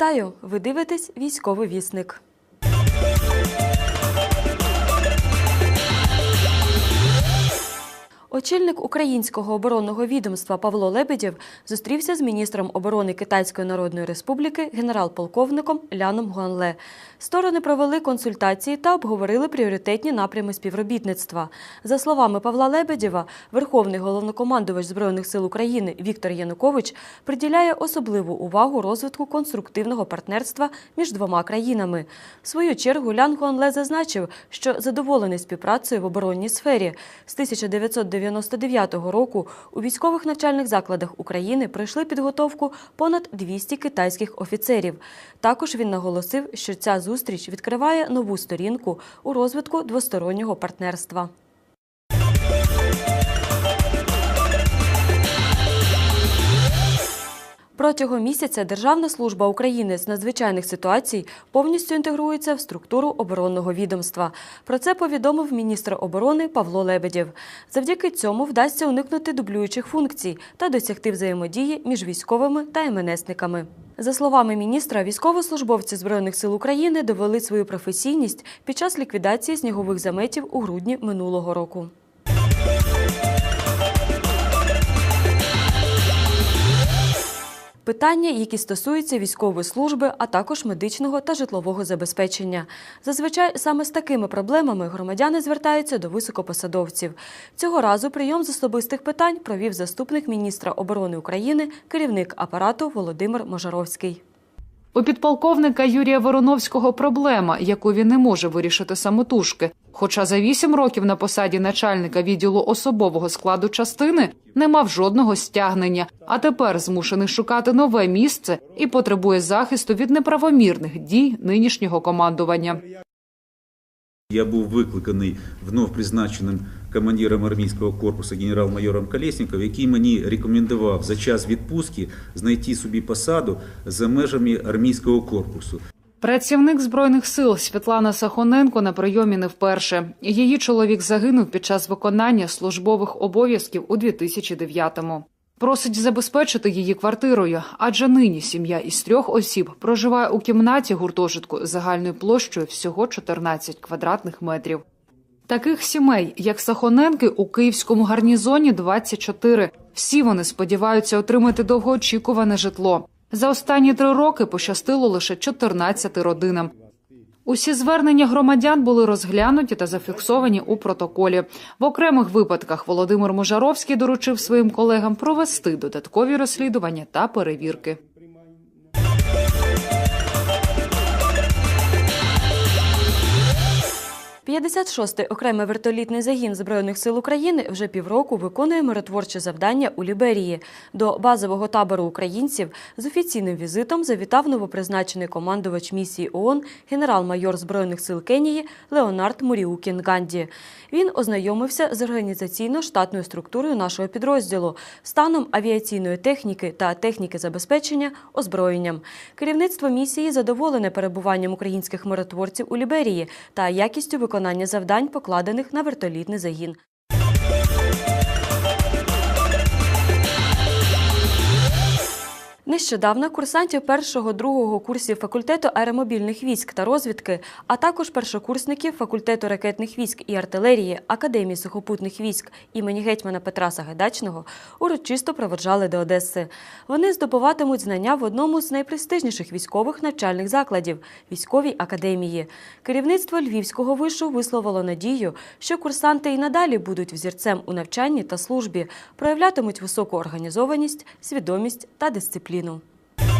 Вітаю! Ви дивитесь військовий вісник. Очільник українського оборонного відомства Павло Лебедєв зустрівся з міністром оборони Китайської Народної Республіки генерал-полковником Ляном Гуанле. Сторони провели консультації та обговорили пріоритетні напрями співробітництва. За словами Павла Лебедєва, Верховний головнокомандувач Збройних сил України Віктор Янукович приділяє особливу увагу розвитку конструктивного партнерства між двома країнами. В свою чергу Лян Гуанле зазначив, що задоволений співпрацею в оборонній сфері. З 1999 року у військових навчальних закладах України пройшли підготовку понад 200 китайських офіцерів. Також він наголосив, що ця зустріч відкриває нову сторінку у розвитку двостороннього партнерства. Протягом місяця Державна служба України з надзвичайних ситуацій повністю інтегрується в структуру оборонного відомства. Про це повідомив міністр оборони Павло Лебедєв. Завдяки цьому вдасться уникнути дублюючих функцій та досягти взаємодії між військовими та МНСниками. За словами міністра, військовослужбовці Збройних сил України довели свою професійність під час ліквідації снігових заметів у грудні минулого року. Питання, які стосуються військової служби, а також медичного та житлового забезпечення. Зазвичай саме з такими проблемами громадяни звертаються до високопосадовців. Цього разу прийом з особистих питань провів заступник міністра оборони України, керівник апарату Володимир Можаровський. У підполковника Юрія Вороновського проблема, яку він не може вирішити самотужки. Хоча за вісім років на посаді начальника відділу особового складу частини не мав жодного стягнення, а тепер змушений шукати нове місце і потребує захисту від неправомірних дій нинішнього командування. Я був викликаний вновь призначеним командиром армійського корпусу генерал-майором Колєсніков, який мені рекомендував за час відпустки знайти собі посаду за межами армійського корпусу. Працівник збройних сил Світлана Сахоненко на прийомі не вперше. Її чоловік загинув під час виконання службових обов'язків у 2009-му. Просить забезпечити її квартирою, адже нині сім'я із трьох осіб проживає у кімнаті гуртожитку загальною площею всього 14 квадратних метрів. Таких сімей, як Сахоненки, у київському гарнізоні 24. Всі вони сподіваються отримати довгоочікуване житло. За останні три роки пощастило лише 14 родинам. Усі звернення громадян були розглянуті та зафіксовані у протоколі. В окремих випадках Володимир Можаровський доручив своїм колегам провести додаткові розслідування та перевірки. 56-й окремий вертолітний загін Збройних сил України вже півроку виконує миротворче завдання у Ліберії. До базового табору українців з офіційним візитом завітав новопризначений командувач місії ООН генерал-майор Збройних сил Кенії Леонард Муріукін Ганді. Він ознайомився з організаційно-штатною структурою нашого підрозділу, станом авіаційної техніки та техніки забезпечення озброєнням. Керівництво місії задоволене перебуванням українських миротворців у Ліберії та якістю виконання завдань, покладених на вертолітний загін. Нещодавно курсантів першого-другого курсів факультету аеромобільних військ та розвідки, а також першокурсників факультету ракетних військ і артилерії Академії сухопутних військ імені гетьмана Петра Сагайдачного урочисто проводжали до Одеси. Вони здобуватимуть знання в одному з найпрестижніших військових навчальних закладів військовій академії. Керівництво Львівського вишу висловило надію, що курсанти і надалі будуть взірцем у навчанні та службі, проявлятимуть високу організованість, свідомість та дисципліну.